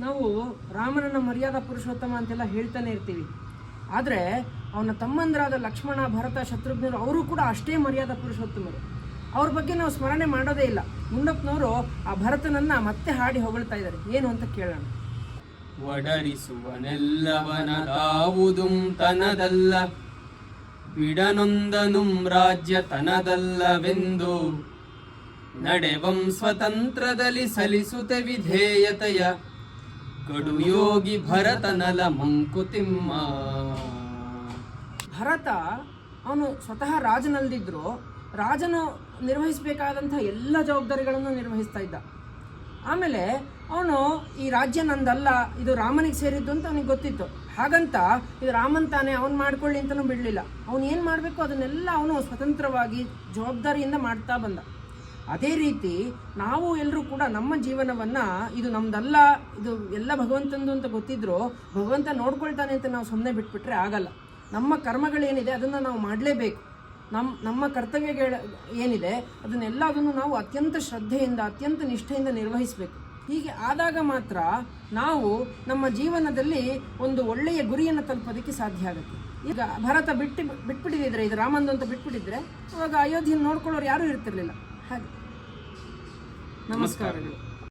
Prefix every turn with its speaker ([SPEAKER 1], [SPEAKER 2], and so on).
[SPEAKER 1] ನಾವು ರಾಮನನ್ನ ಮರ್ಯಾದಾ ಪುರುಷೋತ್ತಮ ಅಂತೆಲ್ಲ ಹೇಳ್ತಾನೆ ಇರ್ತೀವಿ. ಆದರೆ ಅವನ ತಮ್ಮಂದರಾದ ಲಕ್ಷ್ಮಣ, ಭರತ, ಶತ್ರುಘ್ನರು ಅವರು ಕೂಡ ಅಷ್ಟೇ ಮರ್ಯಾದಾ ಪುರುಷೋತ್ತಮರು. ಅವ್ರ ಬಗ್ಗೆ ನಾವು ಸ್ಮರಣೆ ಮಾಡೋದೇ ಇಲ್ಲ. ಮುನ್ನಪ್ಪನವರು ಆ ಭರತನನ್ನ ಮತ್ತೆ ಹಾಡಿ ಹೊಗಳ್ತಾ ಇದ್ದಾರೆ. ಏನು ಅಂತ ಕೇಳೋಣ.
[SPEAKER 2] ಒಡರಿಸುವನೆಲ್ಲವನದಾವುದುಂ ತನದಲ್ಲ ಬಿಡನೊಂದನುಂ ರಾಜ್ಯ ತನದಲ್ಲವೆಂದು. ನಡೆವಂ ಸ್ವತಂತ್ರದಲ್ಲಿ ಸಲಿಸುತ್ತೆ ವಿಧೇಯತೆಯ ಕಡುಯೋಗಿ ಭರತನಲ ಮಂಕುತಿಮ್ಮ.
[SPEAKER 1] ಭರತ, ಅವನು ಸ್ವತಃ ರಾಜನಲ್ದಿದ್ರು, ರಾಜನು ನಿರ್ವಹಿಸಬೇಕಾದಂಥ ಎಲ್ಲ ಜವಾಬ್ದಾರಿಗಳನ್ನು ನಿರ್ವಹಿಸ್ತಾ ಇದ್ದ. ಆಮೇಲೆ ಅವನು ಈ ರಾಜ್ಯ ನಂದಲ್ಲ, ಇದು ರಾಮನಿಗೆ ಸೇರಿದ್ದು ಅಂತ ಅವನಿಗೆ ಗೊತ್ತಿತ್ತು. ಹಾಗಂತ ಇದು ರಾಮನ್ ತಾನೇ, ಅವನು ಮಾಡ್ಕೊಳ್ಳಿ ಅಂತಲೂ ಬಿಡಲಿಲ್ಲ. ಅವನು ಏನು ಮಾಡಬೇಕು ಅದನ್ನೆಲ್ಲ ಅವನು ಸ್ವತಂತ್ರವಾಗಿ ಜವಾಬ್ದಾರಿಯಿಂದ ಮಾಡ್ತಾ ಬಂದ. ಅದೇ ರೀತಿ ನಾವು ಎಲ್ಲರೂ ಕೂಡ ನಮ್ಮ ಜೀವನವನ್ನ ಇದು ನಮ್ದಲ್ಲ, ಇದು ಎಲ್ಲ ಭಗವಂತಂದು ಅಂತ ಗೊತ್ತಿದ್ರು ಭಗವಂತ ನೋಡ್ಕೊಳ್ತಾನೆ ಅಂತ ನಾವು ಸುಮ್ಮನೆ ಬಿಟ್ಬಿಟ್ರೆ ಆಗಲ್ಲ. ನಮ್ಮ ಕರ್ಮಗಳೇನಿದೆ ಅದನ್ನು ನಾವು ಮಾಡಲೇಬೇಕು. ನಮ್ಮ ನಮ್ಮ ಕರ್ತವ್ಯಗಳ ಏನಿದೆ ಅದನ್ನೆಲ್ಲದನ್ನು ನಾವು ಅತ್ಯಂತ ಶ್ರದ್ಧೆಯಿಂದ, ಅತ್ಯಂತ ನಿಷ್ಠೆಯಿಂದ ನಿರ್ವಹಿಸಬೇಕು. ಹೀಗೆ ಆದಾಗ ಮಾತ್ರ ನಾವು ನಮ್ಮ ಜೀವನದಲ್ಲಿ ಒಂದು ಒಳ್ಳೆಯ ಗುರಿಯನ್ನು ತಲುಪೋದಕ್ಕೆ ಸಾಧ್ಯ ಆಗುತ್ತೆ. ಈಗ ಭರತ ಬಿಟ್ಟು ಬಿಟ್ಬಿಟ್ಟಿದ್ರೆ ಇದು ರಾಮಂದು ಅಂತ ಬಿಟ್ಬಿಟ್ಟಿದ್ರೆ ಅವಾಗ ಅಯೋಧ್ಯೆಯನ್ನು ನೋಡ್ಕೊಳ್ಳೋರು ಯಾರೂ ಇರ್ತಿರ್ಲಿಲ್ಲ. ಹಾಗೆ ನಮಸ್ಕಾರಗಳು